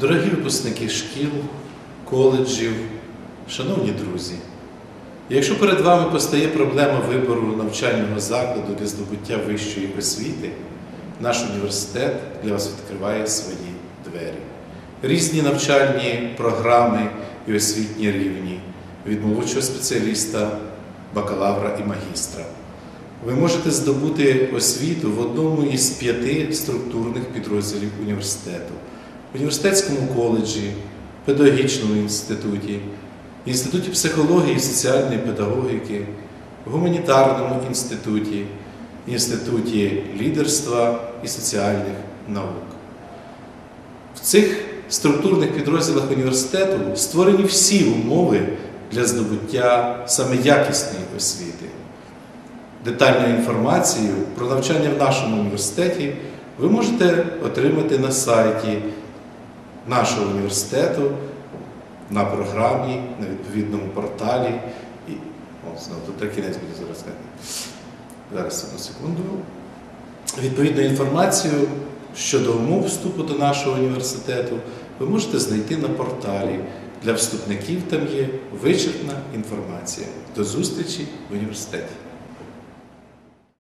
Дорогі випускники шкіл, коледжів, шановні друзі, якщо перед вами постає проблема вибору навчального закладу для здобуття вищої освіти, наш університет для вас відкриває свої двері. Різні навчальні програми і освітні рівні від молодшого спеціаліста, бакалавра і магістра. Ви можете здобути освіту в одному із п'яти структурних підрозділів університету в університетському коледжі, педагогічному інституті, інституті психології і соціальної педагогіки, в гуманітарному інституті, інституті лідерства і соціальних наук. В цих структурних підрозділах університету створені всі умови для здобуття саме якісної освіти. Детальну інформацію про навчання в нашому університеті ви можете отримати на сайті нашого університету, на програмі, на відповідному порталі. І, о, знову тут кінець буде зараз. Зараз одну секунду. Відповідну інформацію щодо умов вступу до нашого університету ви можете знайти на порталі. Для вступників там є вичерпна інформація. До зустрічі в університеті.